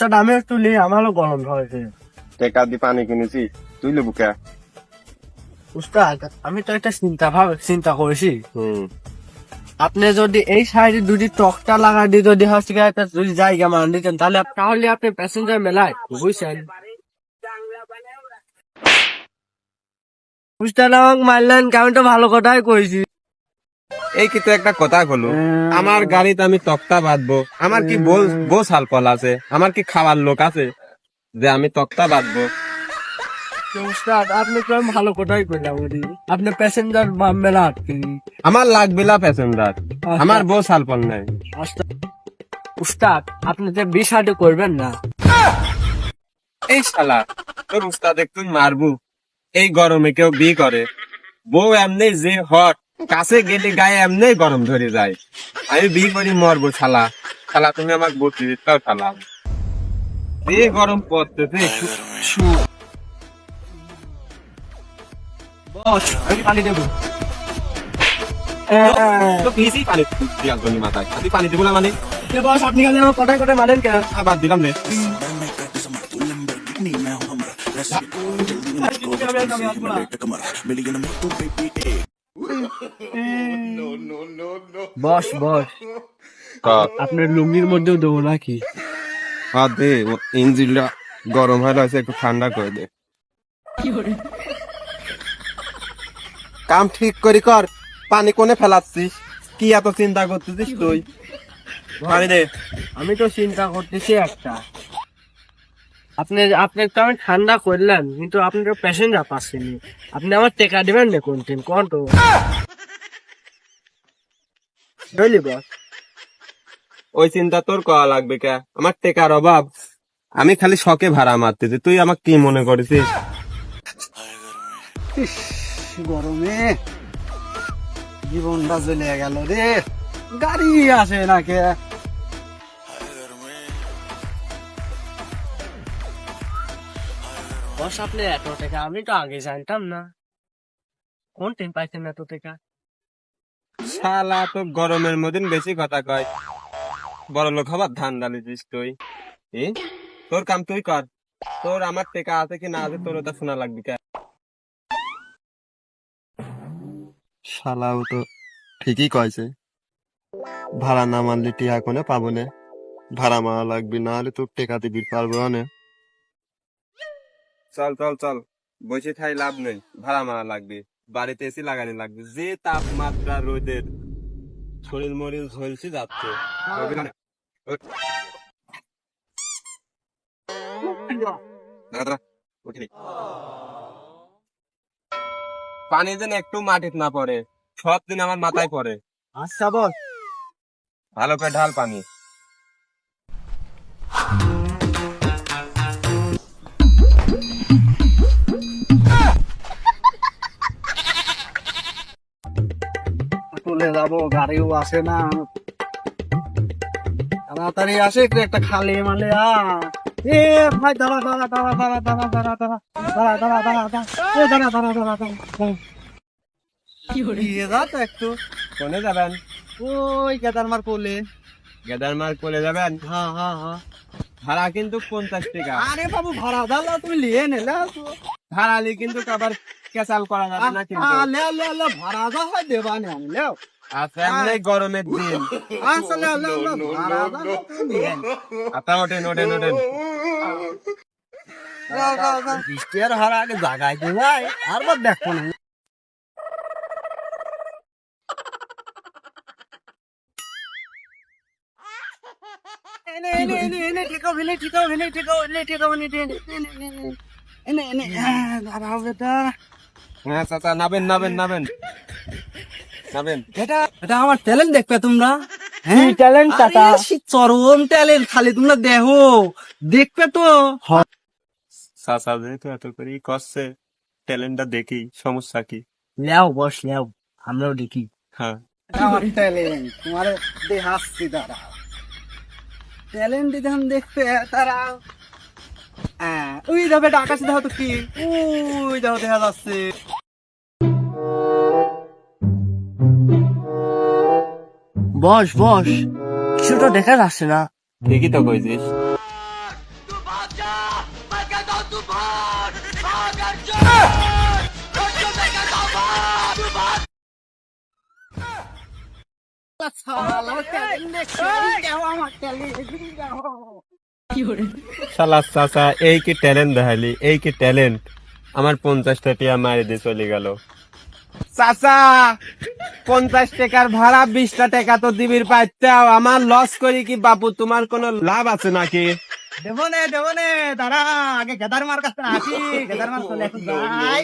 উস্তাদ আমি একটু লি আমারও গরম হয়েছে টেকা দি পানি কিনেছি তুই লেবু কে? উস্তাদ আমি তো একটা চিন্তা ভাব চিন্তা করেছি আপনি যদি এই সাইডে দুটি টকটা লাগা দিয়ে যদি গিয়ে যদি জায়গা মান দিতেন তাহলে তাহলে আপনি প্যাসেঞ্জার মেলায় বুঝছেন উস্তাদ আমাকে মারলেন আমি তো ভালো কথাই কইছি। এই কিন্তু একটা কথা হলো আমার গাড়িতে আমি তক্তা বাঁধবো। আমার কি বউ বউ সালপল আছে? আমার কি খাওয়ার লোক আছে যে আমি তক্তা বাঁধবো? আপনি তো ভালো কথাই কইলাম আপনি প্যাসেঞ্জার মেলা আমার লাগবে না প্যাসেঞ্জার আমার বউ সালপল নাই। উস্তাদ উস্তাদ আপনি যে বিষয়টা করবেন না। এই শালা তোর উস্তাদ একটু মারবু। এই গরমে কেউ বি করে। বউ এমনি যে হট। কাছে গেলে গায়ে এমনি গরম ধরে যায়। আমি বি করি মরবো শালা। শালা তুমি আমাকে বলতে দিতাও শালা। যে গরম পড়তেছে বস আমি পানি দেবো। পানি দিয়াল মাথায়। পানি দিব না মানে? বস আপনি আমার মারেন কেন? আবার দিলাম রে। বস বস আপনার লুঙ্গির মধ্যেও দেবো নাকি? দে ইঞ্জিনটা গরম হয়ে রয়েছে একটু ঠান্ডা করে দে। কাম ঠিক করি কর পানি কোনে ফেলাচ্ছিস? কি এত চিন্তা করতেছিস তুই? দে। আমি তো চিন্তা করতেছি একটা। আপনি আপনি তো আমি ঠান্ডা করলেন কিন্তু আপনি তো প্যাসেঞ্জার পাচ্ছেন আপনি আমার টেকা দেবেন না কোন দিন কোন তো? বুঝলি বস? ওই চিন্তা তোর করা লাগবে কে? আমার টেকার অভাব। আমি খালি শখে ভাড়া মারতেছি। তুই আমাকে কি মনে করেছিস? গরমে জীবনটা চলে গেল রে। গাড়ি আসে না কে বস আপনি এত টাকা আমি তো আগে জানতাম না। কোন টিম পাইছেন এত টাকা শালা তো গরমের মধ্যে বেশি কথা কয়। বড় লোক হবার ধান ডালিছিস তুই। এ? তোর কাম তুই কর। তোর আমার টেকা আছে কি না আছে তোর ওটা শোনা লাগবে কে? শালাও তো ঠিকই কয়েছে ভাড়া না মারলে টিয়া কোনে পাবো না? ভাড়া মারা লাগবে না হলে তোর টেকা দিবি পারব না। চল চল চল। বসে খাই লাভ নেই। ভাড়া মারা লাগবে। বাড়িতে এসি লাগানি লাগবে। যে তাপমাত্রা রোদের শরীর মরিল ঝলসে যাচ্ছে। পানি যেন একটু মাটিত না পড়ে। সব দিন আমার মাথায় পড়ে। আচ্ছা বস ভালো করে ঢাল পানি। যাব গাড়িও আসে না তাড়াতাড়ি আসে একটু একটা খালি মালে আ এ ভাই দাঁড়া দাঁড়া দাঁড়া দাঁড়া দাঁড়া দাঁড়া দাঁড়া দাঁড়া দাঁড়া দাঁড়া দাঁড়া এ দাঁড়া দাঁড়া দাঁড়া দাঁড়া দিয়ে যা তো একটু কোনে যাবেন ওই কেদারমার কোলে গেদার কোলে যাবেন হ্যাঁ হ্যাঁ হ্যাঁ ভাড়া কিন্তু পঞ্চাশ টাকা আরে বাবু ভাড়া দাও তুমি নেলে ভাড়ালি কিন্তু আবার করা যাবে না কিন্তু ভাড়া দাও হয় দেবা নে আচ্ছা গরমের দিন আচ্ছা। আচ্ছা ওঠেন ওঠেন ওঠেন বৃষ্টি আর আগে আর বার দেখো না এনে এনে এনে এনে ঠেকাও এনে ঠেকাও এনে ঠেকাও এনে ঠেকাও এনে এনে এনে এনে এনে আহ, দাঁড়াও বেটা হ্যাঁ চাচা নাবেন নাবেন নাবেন নাবেন এটা এটা আমার ট্যালেন্ট দেখবে তোমরা হ্যাঁ? Talent tata? চরম ট্যালেন্ট খালি তোমরা দেখো দেখবে তো। চাচা যেহেতু এত করে করছে ট্যালেন্টটা দেখি সমস্যা কি? লেও বস লেও আমরাও দেখি। হ্যাঁ। আমার ট্যালেন্ট তোমার দেহাসছি তারা। ট্যালেন্ট যখন দেখবে তারা। হ্যাঁ, ওই যাবে আকাশে দেখো তো কি? ওই দেখো দেখা যাচ্ছে। বস বস। কিছুটা দেখা যাচ্ছে না। ঠিকই তো কইছিস। শালা এই কি ট্যালেন্ট দেখালি, এই কি ট্যালেন্ট আমার পঞ্চাশটা টিয়া মারি দিয়ে চলে গেল। চাচা পঞ্চাশ টাকার ভাড়া বিশটা টাকা তো দিবির পাইতাও আমার লস করি কি বাপু তোমার কোনো লাভ আছে নাকি দেবনে নে দেবো নে দাঁড়া আগে গেদার মার কাছে আসি গেদার মার চলে যাই